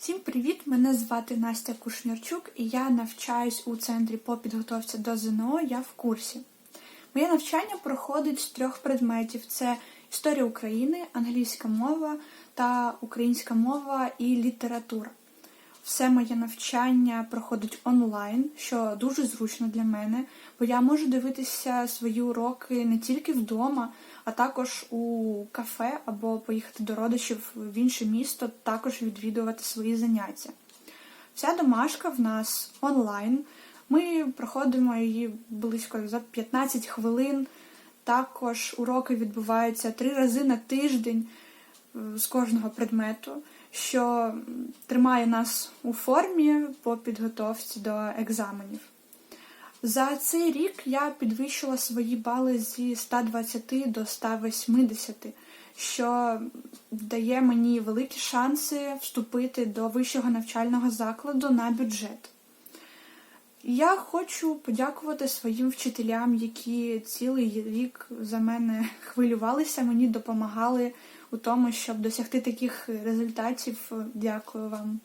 Всім привіт! Мене звати Настя Кушнярчук і я навчаюсь у центрі по підготовці до ЗНО. Я в курсі. Моє навчання проходить з трьох предметів: це історія України, англійська мова та українська мова і література. Все моє навчання проходить онлайн, що дуже зручно для мене, бо я можу дивитися свої уроки не тільки вдома, а також у кафе або поїхати до родичів в інше місто, також відвідувати свої заняття. Вся домашка в нас онлайн. Ми проходимо її близько за 15 хвилин. Також уроки відбуваються три рази на тиждень е, з кожного предмету, що тримає нас у формі по підготовці до екзаменів. За цей рік я підвищила свої бали зі 120 до 180, що дає мені великі шанси вступити до вищого навчального закладу на бюджет. Я хочу подякувати своїм вчителям, які цілий рік за мене хвилювалися, мені допомагали у тому, щоб досягти таких результатів. Дякую вам.